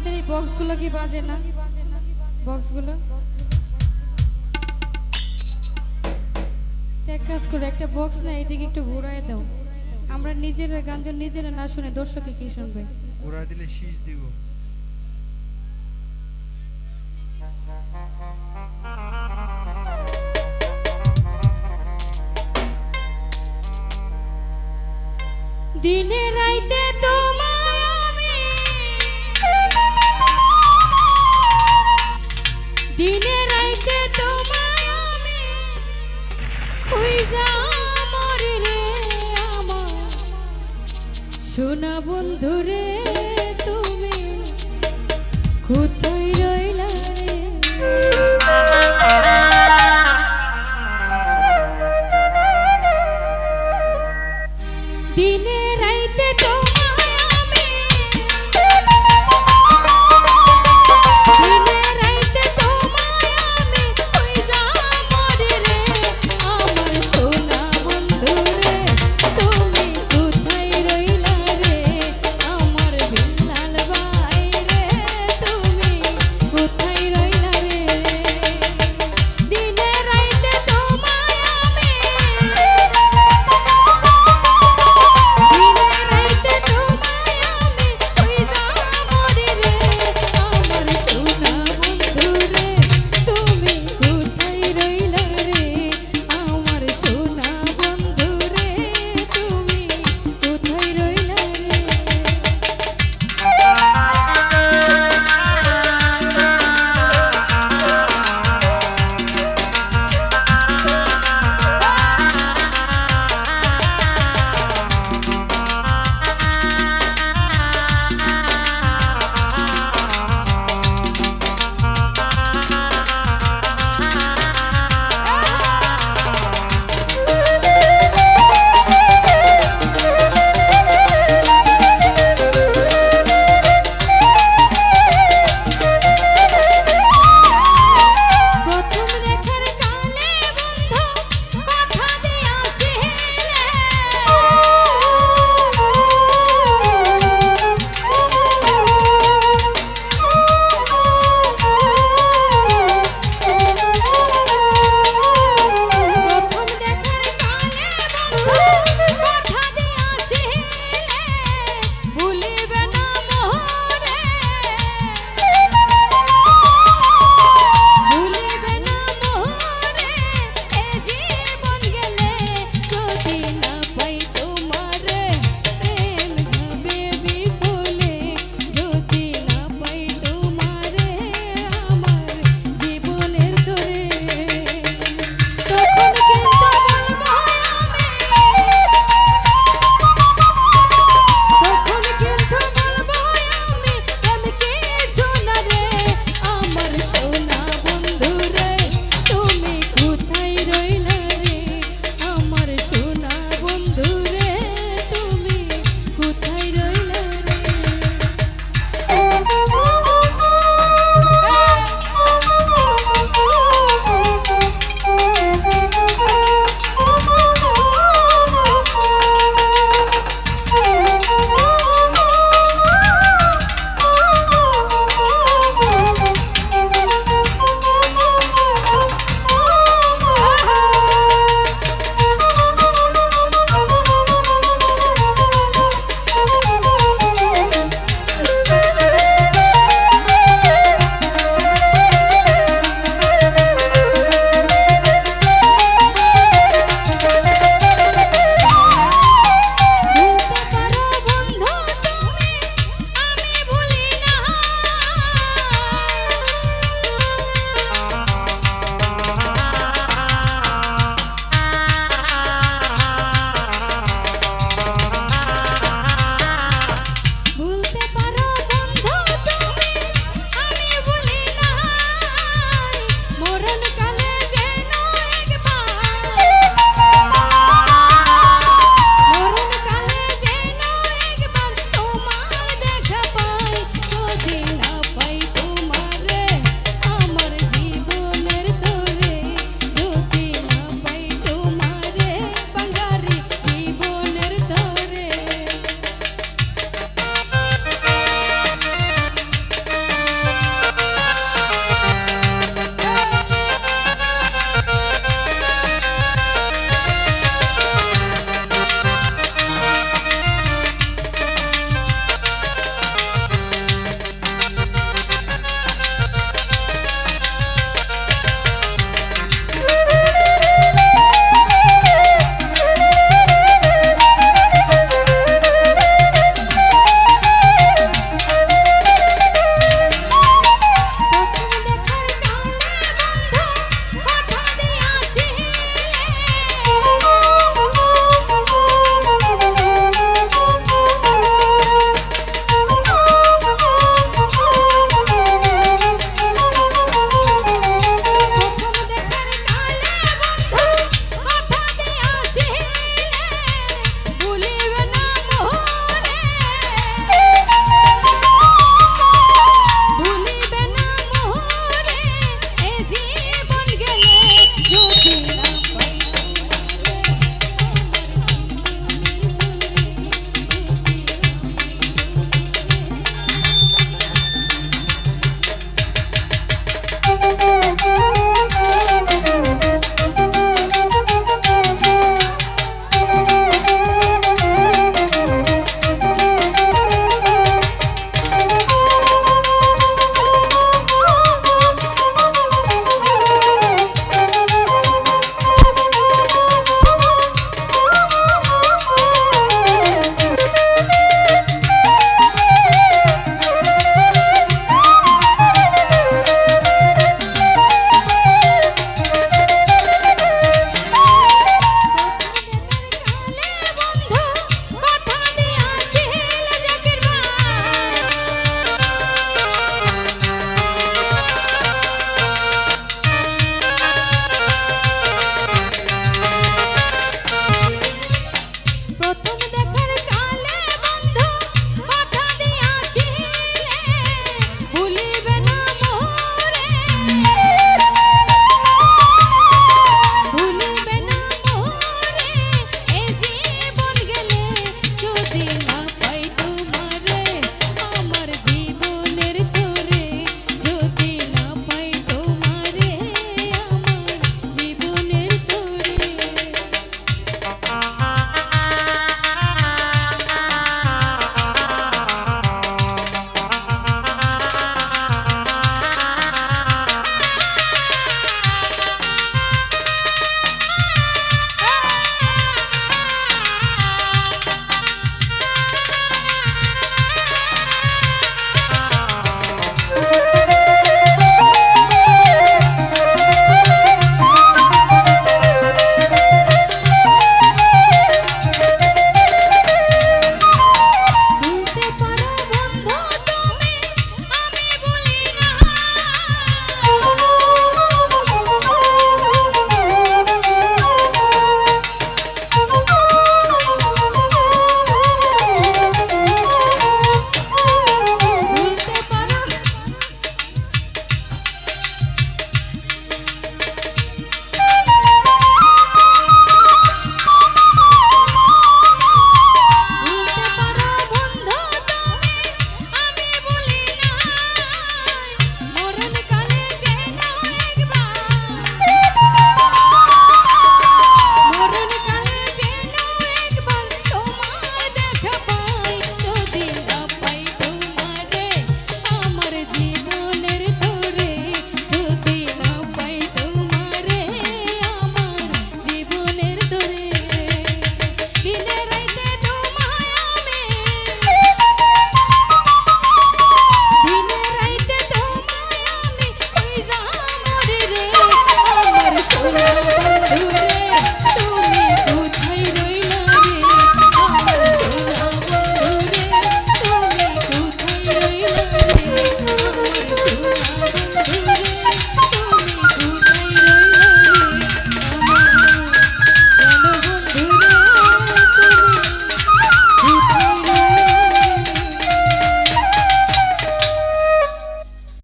আমাদের এই বক্সগুলো কি বাজে না? বক্সগুলো? এক কাজ করে একটা বক্স না এইদিকে একটু ঘুরাই দাও। আমরা নিজেরা গান নিজেরা না শুনে দর্শকে কি শুনবে? ঘোরা দিলে শীষ দিব। দিনে রাইতে সোনা বন্ধুরে তুমি কোথায়